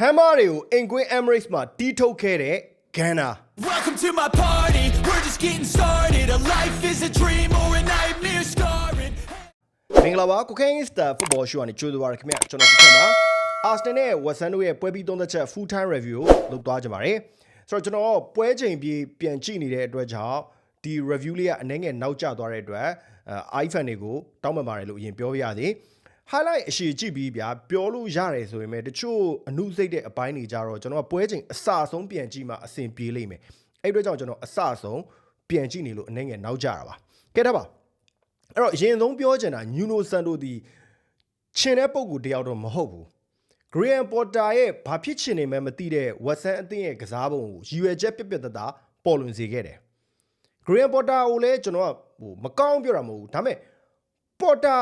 ဟမ်မာတွေကိုအင်ကွင်း Emirates မှာတီးထုတ်ခဲ့တဲ့ဂန်နာ Welcome to my party. We're just getting started. A life is a dream or a nightmare scarring. မင်္ဂလာပါကိုခိုင်းစတာ football show ကနေကြိုးစားပါရခင်ဗျကျွန်တော်ကိုခိုင်းပါ Arsenal နဲ့ West Ham တို့ရဲ့ပွဲပြီးသုံးသက်ချက် full time review ကိုလုပ်သွားကြပါမယ်ဆိုတော့ကျွန်တော်ပွဲချိန်ပြီးပြန်ကြည့်နေတဲ့အတွက်ကြောင့်ဒီ review လေးကအနည်းငယ်နောက်ကျသွားတဲ့အတွက်အဲ iPhone တွေကိုတောင်းပန်ပါတယ်လို့အရင်ပြောပြရသေး highlight အရှိကြည့်ပြီးဗျာပြောလို့ရတယ်ဆိုရင်ပဲတချို့အမှုစိတ်တဲ့အပိုင်းတွေကြတော့ကျွန်တော်ကပွဲချိန်အစဆုံးပြန်ကြည့်မှအဆင်ပြေလိမ့်မယ်အဲ့အတွက်ကြောင့်ကျွန်တော်အစဆုံးပြန်ကြည့်နေလို့အနည်းငယ်နောက်ကျတာပါကဲတော့ပါအဲ့တော့အရင်ဆုံးပြောချင်တာညူနိုဆန်တိုဒီချင်တဲ့ပုံကူတယောက်တော့မဟုတ်ဘူးဂရီယန်ပေါ်တာရဲ့ဘာဖြစ်ချင်နေမှမသိတဲ့ဝက်ဆန်အသင်းရဲ့ကစားပုံကိုရည်ရွယ်ချက်ပြက်ပြက်တသားပေါ်လွင်စေခဲ့တယ်ဂရီယန်ပေါ်တာကိုလည်းကျွန်တော်ကဟိုမကောင်းပြောတာမဟုတ်ဘူးဒါပေမဲ့ပေါ်တာ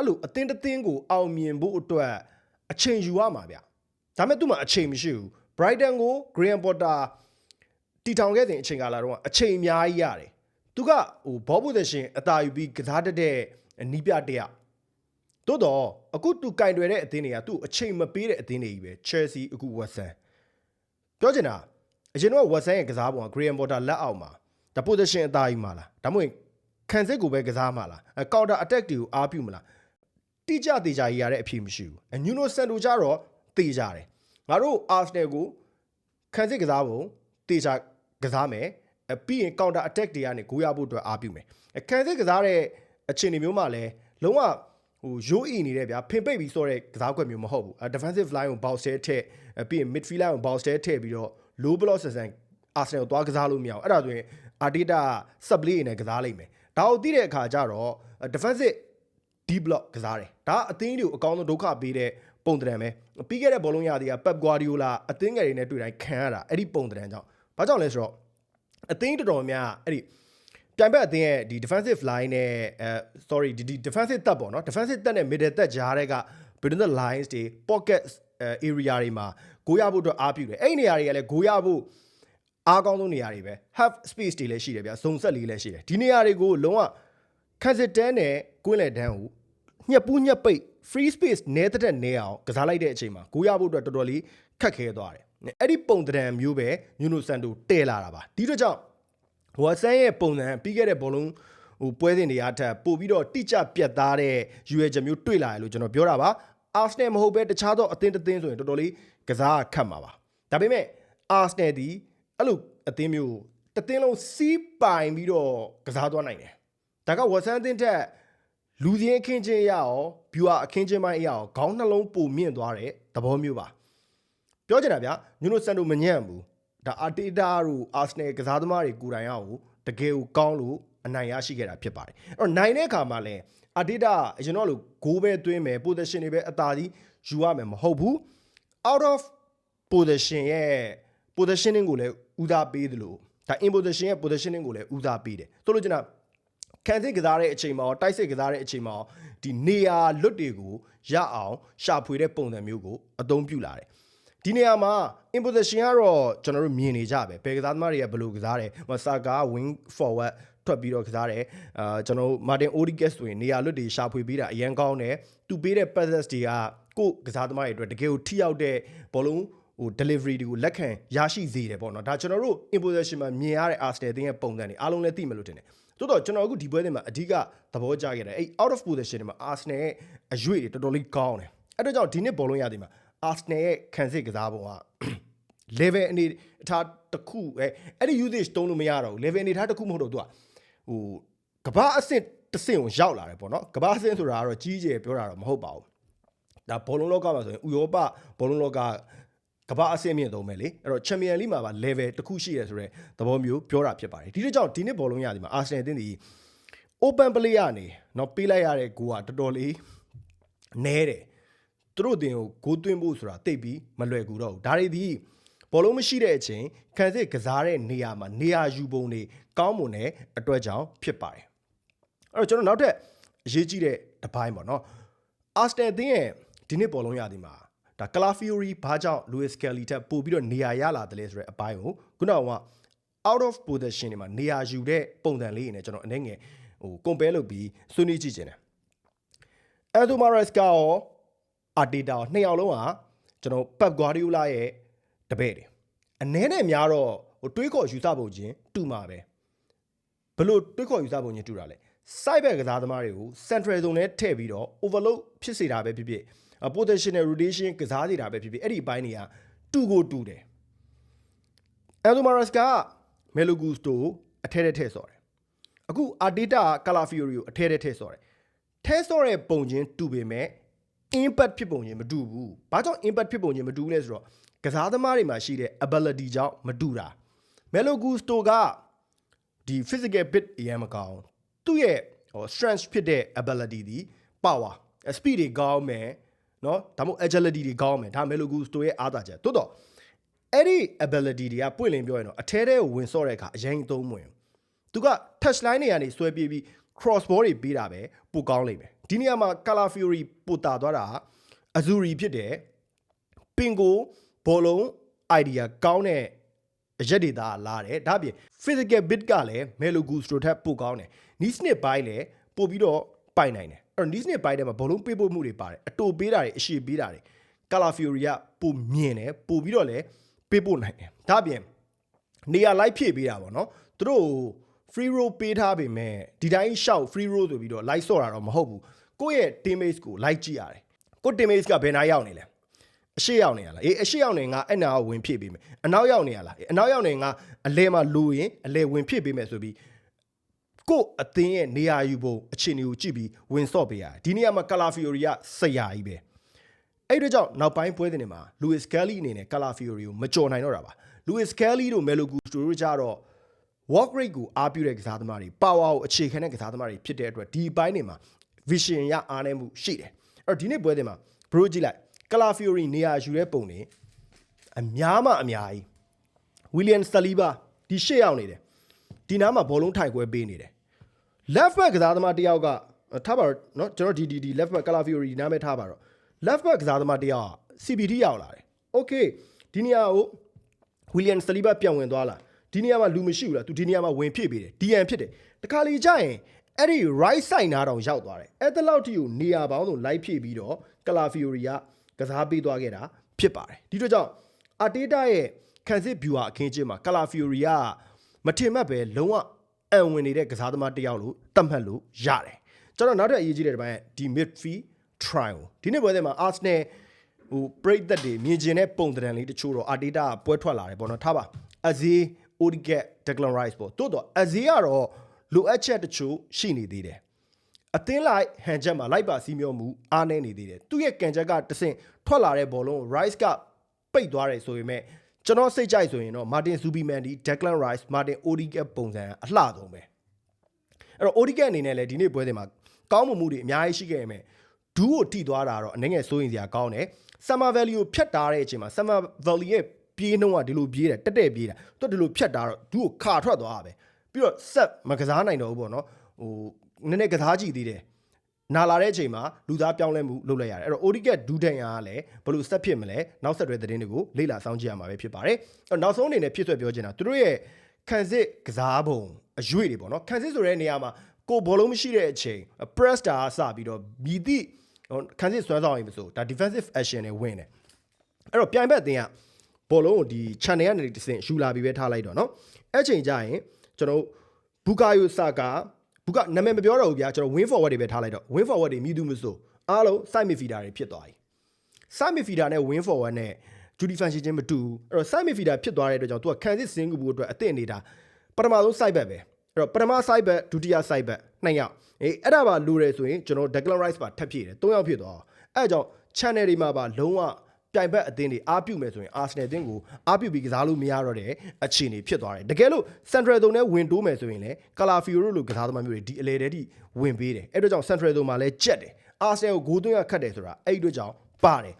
အဲ့လိုအသင်းတစ်သင်းကိုအောင်မြင်ဖို့အတွက်အချိန်ယူရမှာဗျဒါပေမဲ့သူ့မှာအချိန်မရှိဘူး Brighton ကို Graham Potter တီထောင်ခဲ့တဲ့အချိန်ကာလတော့အချိန်အများကြီးရတယ်။သူကဟိုဘောပိုဇရှင်အသာယူပြီးကစားတတ်တဲ့နီးပြတယောက်။သို့တော့အခုသူကင်တွယ်တဲ့အသင်းတွေကသူ့အချိန်မပေးတဲ့အသင်းတွေကြီးပဲ။ Chelsea အခု West Ham ပြောချင်တာအရင်တော့ West Ham ရဲ့ကစားပုံက Graham Potter လက်အောက်မှာဒါ position အသာယူမှာလား။ဒါမှမဟုတ်ခံစစ်ကိုပဲကစားမှာလား။ counter attack တွေကိုအားပြုမလား။ တိကျသေးကြရတဲ့အဖြေမရှိဘူး။ညူနိုဆန်တိုကြတော့တေးကြတယ်။ငါတို့ Arsenal ကိုခံစစ်ကစားပုံတေချာကစားမယ်အပြီးရင် counter attack တွေကနေဂိုးရဖို့အတွက်အားပြုမယ်အခံစစ်ကစားတဲ့အခြေအနေမျိုးမှလည်းလုံးဝဟိုရိုးအီနေတဲ့ဗျာဖင်ပိတ်ပြီးဆိုတဲ့ကစားကွက်မျိုးမဟုတ်ဘူး defensive line ကို bounce ထဲထည့်အပြီးရင် midfield line ကို bounce ထဲထည့်ပြီးတော့ low block ဆန်ဆန် Arsenal ကိုသွားကစားလို့မရအောင်အဲ့ဒါဆိုရင် Arteta sub play နဲ့ကစားလိုက်မယ်ဒါကိုသိတဲ့အခါကျတော့ defensive D block ကစားတယ်ဒါကအသင်းတွေကိုအကောင်းဆုံးဒုက္ခပေးတဲ့ပုံတံပဲပြီးခဲ့တဲ့ဘောလုံးရသည်က Pep Guardiola အသင်းငယ်တွေနဲ့တွေ့တိုင်းခံရတာအဲ့ဒီပုံတံကြောင့်ဘာကြောင့်လဲဆိုတော့အသင်းတော်တော်များအဲ့ဒီပြိုင်ဘက်အသင်းရဲ့ဒီ defensive line နဲ့အဲ sorry ဒီဒီ defensive တက်ပေါ့နော် defensive တက်နဲ့ middle တက်ကြားတဲ့က between the lines တွေ pocket area တွေမှာဂိုးရဖို့အတွက်အားပြုတယ်အဲ့ဒီနေရာတွေကလည်းဂိုးရဖို့အားကောင်းဆုံးနေရာတွေပဲ half space တွေလည်းရှိတယ်ဗျာဇုံဆက်လေးလည်းရှိတယ်ဒီနေရာတွေကိုလုံးဝခန်းစစ်တန်းနဲ့ကွင်းလက်တန်းကို ညက်ပူးညက်ပိတ် free space နဲတဲ့နဲအောင်ကစားလိုက်တဲ့အချိန်မှာဂိုးရဖို့အတွက်တော်တော်လေးခက်ခဲသွားတယ်အဲ့ဒီပုံတံမျိုးပဲညူနိုဆန်တိုတဲလာတာပါဒီတော့ကြောင့်ဝါဆန်ရဲ့ပုံစံပြီးခဲ့တဲ့ဘောလုံးဟိုပွဲစဉ်တွေအားထက်ပို့ပြီးတော့တိကျပြတ်သားတဲ့ရွေချက်မျိုးတွေ့လာရလို့ကျွန်တော်ပြောတာပါအာဆနယ်မဟုတ်ပဲတခြားသောအသင်းတစ်သင်းဆိုရင်တော်တော်လေးကစားခတ်မှာပါဒါပေမဲ့အာဆနယ်ဒီအဲ့လိုအသင်းမျိုးတစ်သင်းလုံးစီးပိုင်ပြီးတော့ကစားသွားနိုင်တယ်ဒါကဝါဆန်အသင်းထက် လူစင်းအခင်းချင်းရအောင်ဘျူဟာအခင်းချင်းပိုင်းရအောင်ခေါင်းနှလုံးပုံမြင့်သွားတဲ့သဘောမျိုးပါပြောချင်တာဗျညွနိုဆန်တိုမညံ့ဘူးဒါအာတေတာတို့အာဆနယ်ကစားသမားတွေကိုယ်တိုင်ရအောင်တကယ်ကိုကောင်းလို့အနိုင်ရရှိခဲ့တာဖြစ်ပါတယ်အဲ့တော့နိုင်တဲ့အခါမှာလဲအာတေတာအရင်တော့လို့ဂိုးပဲသွင်းမယ် position တွေပဲအသာကြီးယူရမယ်မဟုတ်ဘူး out of position ရဲ့ positioning ကိုလည်းဦးစားပေးသလိုဒါ in position ရဲ့ positioning ကိုလည်းဦးစားပေးတယ်ဆိုလို့ကျွန်တော် ခံစစ်ကစားတဲ့အချိန်မှာတိုက်စစ်ကစားတဲ့အချိန်မှာဒီနေရာလွတ်တွေကိုရအောင်ရှာဖွေတဲ့ပုံစံမျိုးကိုအသုံးပြုလာတယ်ဒီနေရာမှာ in position ကတော့ကျွန်တော်တို့မြင်နေကြပဲဘယ်ကစားသမားတွေကဘယ်လိုကစားတယ်ဟိုဆာကာ wing forward ထွက်ပြီးတော့ကစားတယ်အာကျွန်တော်တို့ Martin Odegaard ဆိုရင်နေရာလွတ်တွေရှာဖွေပေးတာအရန်ကောင်းတယ်သူပေးတဲ့ passes တွေကကိုယ်ကစားသမားတွေအတွက်တကယ်ကိုထိရောက်တဲ့ဘောလုံး ဟို delivery တွေကိုလက်ခံရရှိစေတယ်ပေါ့နော်ဒါကျွန်တော်တို့ in position မှာမြင်ရတဲ့ Arsenal တင်းရဲ့ပုံစံတွေအားလုံးလည်းသိမယ်လို့ထင်တယ်တိုးတော့ကျွန်တော်အခုဒီပွဲတွေမှာအဓိကသဘောကျခဲ့တယ်အဲ့ out of position တွေမှာ Arsenal ရဲ့အရွေ့တွေတော်တော်လေးကောင်းတယ်အဲ့တော့ကြောင့်ဒီနှစ်ဘောလုံးရသည်မှာ Arsenal ရဲ့ခံစစ်ကစားပုံက level အနေအထားတစ်ခုအဲအဲ့ဒီ usage တုံးလို့မရတော့ဘူး level အနေအထားတစ်ခုမဟုတ်တော့သူကဟိုကဘာအဆင့်တစ်ဆင့်ကိုရောက်လာတယ်ပေါ့နော်ကဘာအဆင့်ဆိုတာကတော့ကြီးကျယ်ပြောတာတော့မဟုတ်ပါဘူးဒါဘောလုံးလောကမှာဆိုရင်ဥရောပဘောလုံးလောက ကဘာအဆင့်မြင့်သုံးမယ်လေအဲ့တော့ Champion League မှာပါ level တစ်ခုရှိရဆိုတော့သဘောမျိုးပြောတာဖြစ်ပါတယ်ဒီလိုကြောင့်ဒီနှစ်ဘောလုံးရသည်မှာ Arsenal တင်းဒီ open play ကနေတော့ပေးလိုက်ရတဲ့ဂိုးကတော်တော်လေးနဲတယ်သူတို့တင်ကိုဂိုးသွင်းဖို့ဆိုတာတိတ်ပြီးမလွယ်ကူတော့ဘူးဒါတွေဒီဘောလုံးမရှိတဲ့အချိန်ခံစစ်ကစားတဲ့နေရာမှာနေရာယူပုံတွေကောင်းမွန်တဲ့အတွက်ကြောင့်ဖြစ်ပါတယ်အဲ့တော့ကျွန်တော်နောက်ထပ်အရေးကြီးတဲ့တစ်ပိုင်းပေါ့နော်အာစနယ်အသင်းရဲ့ဒီနှစ်ဘောလုံးရသည်မှာ ဒါကလာဖီယိုရီဘာကြောင့်လူးစ်ကယ်လီထက်ပို့ပြီးတော့နေရာရလာတယ်လဲဆိုတဲ့အပိုင်းကိုခုနက out of position တွေမှာနေရာယူတဲ့ပုံစံလေးတွေနဲ့ကျွန်တော်အနေငယ်ဟို compare လုပ်ပြီးဆွေးနွေးကြည့်ခြင်းတယ်။ Aldo Mares ကရော Arteta ရောနှစ်ယောက်လုံးဟာကျွန်တော်ပက်ဂွာဒီယိုလာရဲ့တပည့်တယ်အနည်းနဲ့များတော့ဟိုတွေးခေါ်ယူဆပုံချင်းတူမှာပဲဘလို့တွေးခေါ်ယူဆပုံချင်းတူတာလဲ side back ကစားသမားတွေကို central zone နဲ့ထည့်ပြီးတော့ overload ဖြစ်စေတာပဲဖြစ်ဖြစ် အ positional rotation ကစားစေတာပဲဖြစ်ဖြစ်အဲ့ဒီအပိုင်းတွေကတူကိုတူတယ်အန်ဒိုမာရက်စ်ကမဲလိုဂူစတိုအထဲထဲထည့်ဆော်တယ်အခုအာဒေတာကာလာဖီယိုရီကိုအထဲထဲထည့်ဆော်တယ်ထဲဆော်တဲ့ပုံချင်းတူပေမဲ့ impact ဖြစ်ပုံချင်းမတူဘူးဘာကြောင့် impact ဖြစ်ပုံချင်းမတူလဲဆိုတော့ကစားသမားတွေမှာရှိတဲ့ ability ကြောင့်မတူတာမဲလိုဂူစတိုကဒီ physical bit အရင်မကောင်းသူ့ရဲ့ဟို strength ဖြစ်တဲ့ ability ဒီ power speed တွေကောင်းမယ် နော်ဒါမှမဟုတ် agility တွေကောင်းမယ်ဒါ Melody Gusto ရဲ့အားသာချက်တိုးတော့အဲ့ဒီ ability တွေကပွင့်လင်းပြောရင်တော့အထဲထဲကိုဝင်ဆော့တဲ့အခါအရင်သုံးမဝင်သူက touch line တွေကနေဆွဲပြေးပြီး cross ball တွေပေးတာပဲပိုကောင်းလိမ့်မယ်ဒီနေရာမှာ color fury ပိုတာသွားတာအဇူရီဖြစ်တယ်ပင်ကိုဘောလုံး idea ကောင်းတဲ့အရက်ဒေတာလာတယ်ဒါပြင် physical bit ကလည်း melo gusto ထက်ပိုကောင်းတယ်နီးစနစ်ပိုင်းလည်းပို့ပြီးတော့ပိုင်နိုင်တယ် တော့ knee snip ဘိုင်းထဲမှာဘောလုံးပေးပို့မှုတွေပါတယ်အတူပေးတာတွေအရှိပေးတာတွေ color fury ကပိုမြင်တယ်ပို့ပြီးတော့လည်းပေးပို့နိုင်တယ်ဒါ့အပြင်နေရာလိုက်ဖြည့်ပေးတာပေါ့နော်သူတို့ free roll ပေးထားပေမဲ့ဒီတိုင်းရှောက် free roll ဆိုပြီးတော့ light ဆော့တာတော့မဟုတ်ဘူးကိုယ့်ရဲ့ teammates ကို light ကြည့်ရတယ်ကိုယ့် teammates ကဘယ်နာရောက်နေလဲအရှိရောက်နေရလားအေးအရှိရောက်နေငါအဲ့နာကိုဝင်ဖြည့်ပေးမယ်အနောက်ရောက်နေရလားအေးအနောက်ရောက်နေငါအလဲမှာလိုရင်အလဲဝင်ဖြည့်ပေးမယ်ဆိုပြီး ကို့အသင်းရဲ့နေရာယူဖို့အခြေအနေကိုကြည့်ပြီးဝင်ဆော့ပေးရတယ်ဒီနေရာမှာကာလာဖီယိုရီကဆရာကြီးပဲအဲ့ဒီကြောင့်နောက်ပိုင်းပွဲစဉ်တွေမှာ Louis Kelly အနေနဲ့ Color Fury ကိုမကြော်နိုင်တော့တာပါ Louis Kelly တို့ Melo Gusto တို့ကြတော့ walk rate ကိုအားပြုတဲ့ကစားသမားတွေ power ကိုအခြေခံတဲ့ကစားသမားတွေဖြစ်တဲ့အတွက်ဒီဘိုင်းတွေမှာ vision ရအားနည်းမှုရှိတယ်အဲ့တော့ဒီနေ့ပွဲစဉ်မှာ bro ကြည့်လိုက် Color Fury နေရာယူတဲ့ပုံတွေအများမှအများကြီး William Saliba ဒီရှေ့ရောက်နေတယ်ဒီနားမှာဘောလုံးထိုင်ခွဲပေးနေတယ် left back ကစားသမားတစ်ယောက်ကထားပါတော့เนาะကျွန်တော်ဒီဒီဒီ left back Color Fury ဒီနားမဲ့ထားပါတော့ left back ကစားသမားတစ်ယောက်က CBT ရောက်လာတယ် okay ဒီနေရာကို William Saliba ပြန်ဝင်သွားလာဒီနေရာမှာလူမရှိဘူးလားသူဒီနေရာမှာဝင်ဖြစ်ပေးတယ် DN ဖြစ်တယ်တခါလေကြာရင်အဲ့ဒီ right side နားတောင်ရောက်သွားတယ်အဲ့ဒါလောက်ထိကိုနေရာပေါင်းစုံလိုက်ဖြည့်ပြီးတော့ Color Fury ကကစားပေးသွားခဲ့တာဖြစ်ပါတယ်ဒီတော့ကြောင့် Arteta ရဲ့ခံစစ် viewer အခင်းကျင်းမှာ Color Fury ကမထင်မှတ်ပဲလုံးဝ အံဝင်နေတဲ့ကစားသမားတစ်ယောက်လို့သတ်မှတ်လို့ရတယ်ကျွန်တော်နောက်ထပ်အရေးကြီးတဲ့တစ်ပိုင်းကဒီ midfield trial ဒီနေ့ပွဲထဲမှာ Arsenal ဟိုပရိသတ်တွေမြင်ကျင်တဲ့ပုံသဏ္ဍာန်လေးတချို့တော့ Arteta ကပွဲထွက်လာတယ်ပေါ့နော်ထားပါ Aze Odegaard Declan Rice ပေါ့တိုးတော့ Aze ကတော့လိုအပ်ချက်တချို့ရှိနေသေးတယ်အသင်းလိုက်ဟန်ချက်မှာလိုက်ပါစီးမျောမှုအားနေနေသေးတယ်သူ့ရဲ့ကန်ချက်ကတဆင့်ထွက်လာတဲ့ဘောလုံးကို Rice ကပိတ်သွားတယ်ဆိုပေမဲ့ ကျွန်တော်စိတ်ကြိုက်ဆိုရင်တော့ Martin Zubimendi Declan Rice Martin Odegaard ပုံစံအလှဆုံးပဲအဲ့တော့ Odegaard အနေနဲ့လည်းဒီနေ့ပွဲစဉ်မှာကောင်းမှုမှုတွေအများကြီးရှိခဲ့ရမယ်ဒူးကိုထိသွားတာတော့အနေငယ်စိုးရင်စရာကောင်းတယ် Summer Valley ကိုဖြတ်တာတဲ့အချိန်မှာ Summer Valley ရဲ့ပြေးနှုံးကဒီလိုပြေးတယ်တက်တက်ပြေးတာသူကဒီလိုဖြတ်တာတော့ဒူးကိုခါထွက်သွားတာပဲပြီးတော့ဆက်မကစားနိုင်တော့ဘူးပေါ့နော်ဟိုနည်းနည်းကစားကြည့်သေးတယ် နာလာတဲ့အချိန်မှာလူသားပြောင်းလဲမှုလုပ်လိုက်ရတယ်အဲ့တော့ Odegaard ဒူးတန်ရာကလည်းဘယ်လိုဆက်ဖြစ်မလဲနောက်ဆက်တွဲသတင်းတွေကိုလေ့လာစောင့်ကြည့်ရမှာပဲဖြစ်ပါတယ်အဲ့တော့နောက်ဆုံးအနေနဲ့ဖြစ်ဆွဲပြောချင်တာသူတို့ရဲ့ခံစစ်ကစားပုံအရွေတွေပေါ့နော်ခံစစ်ဆိုတဲ့နေရာမှာကိုဘောလုံးမရှိတဲ့အချိန် press တာစပြီးတော့မြည်သည့်ဟိုခံစစ်ဆွဲဆောင်ရင်မဆိုဒါ defensive action တွေဝင်တယ်အဲ့တော့ပြိုင်ဘက်အသင်းကဘောလုံးကိုဒီ channel ကနေတစ်ဆင့်ယူလာပြီးပဲထားလိုက်တော့เนาะအဲ့ချိန်ကျရင်ကျွန်တော်ဘူကာယိုဆာကာ ဘူကာနာမည်မပြောတော့ဘူးဗျာကျွန်တော် win forward တွေပဲထားလိုက်တော့ win forward တွေမြည်သူမဆိုအားလုံး side midfielder တွေဖြစ်သွားပြီ side midfielder နဲ့ win forward နဲ့ Judy Fan ရှင်းချင်းမတူဘူးအဲ့တော့ side midfielder ဖြစ်သွားတဲ့အတွက်ကြောင့်သူကခံစစ်စင်ကူဘူးအတွက်အသင့်နေတာပထမဆုံး side back ပဲအဲ့တော့ပထမ side back ဒုတိယ side back နှစ်ယောက်အေးအဲ့ဒါပါလိုတယ်ဆိုရင်ကျွန်တော် Declan Rice ပါထပ်ဖြည့်တယ်၃ယောက်ဖြစ်သွားအောင်အဲ့ဒါကြောင့် channel တွေမှာပါလုံးဝ ပြိုင်ဘက်အသင်းတွေအားပြုမယ်ဆိုရင် Arsenal အသင်းကိုအားပြုပြီးကစားလို့မရတော့တဲ့အခြေအနေဖြစ်သွားတယ်တကယ်လို့ Central Zone နဲ့ဝင်တိုးမယ်ဆိုရင်လည်း Calafiori လိုကစားသမားမျိုးတွေဒီအလေတဲထိဝင်ပေးတယ်အဲ့ဒါကြောင့် Central Zone မှာလည်းကြက်တယ် Arsenal ကိုဂိုးသွင်းရခတ်တယ်ဆိုတာအဲ့ဒီအတွက်ကြောင့်ပါတယ်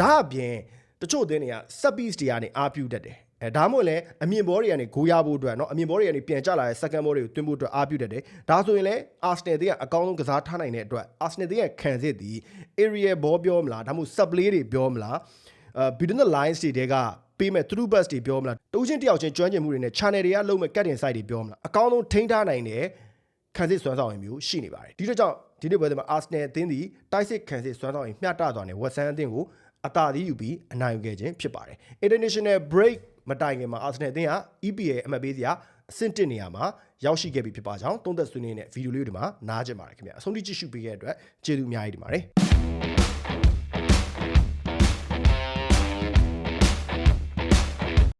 ဒါအပြင်တချို့အသင်းတွေက set piece တွေကနေအားပြုတတ်တယ် အဲဒါမှမဟုတ်လည်းအမြင့်ဘောတွေကနေဂိုးရဖို့အတွက်เนาะအမြင့်ဘောတွေကနေပြန်ကျလာတဲ့ second ball တွေကိုတွင်းဖို့အတွက်အားပြုတတ်တယ်ဒါဆိုရင်လည်း Arsenal တွေကအကောင်းဆုံးကစားထားနိုင်တဲ့အတွက် Arsenal တွေရဲ့ခံစစ်ဒီ area ball ပြောမလားဒါမှမဟုတ် sub play တွေပြောမလားအဲ between the lines တွေတဲကပေးမဲ့ through pass တွေပြောမလားတိုးချင်းတယောက်ချင်းကျွမ်းကျင်မှုတွေနဲ့ channel တွေကလုံးမဲ့ cutting side တွေပြောမလားအကောင်းဆုံးထိန်းထားနိုင်တဲ့ခံစစ်စွမ်းဆောင်ရင်မျိုးရှိနေပါတယ်ဒီတော့ကြောင့်ဒီနေ့ပွဲတွေမှာ Arsenal အသင်းဒီတိုက်စစ်ခံစစ်စွမ်းဆောင်ရင်မျှတသွားတယ် West Ham အသင်းကို အသာစီးယူပြီးအနိုင်ယူခဲ့ခြင်းဖြစ်ပါတယ် International break မတိုင်ခင်မှာ Arsenal အသင်းဟာ EPL အမှတ်ပေးစရာအဆင့်1နေရာမှာရောက်ရှိခဲ့ပြီဖြစ်ပါကြောင်းသုံးသက်ဆွေးနွေးနေတဲ့ဗီဒီယိုလေးတွေမှာနားကျင်ပါတယ်ခင်ဗျာအဆုံးထိကြည့်ရှုပေးခဲ့တဲ့အတွက်ကျေးဇူးအများကြီးတင်ပါတယ်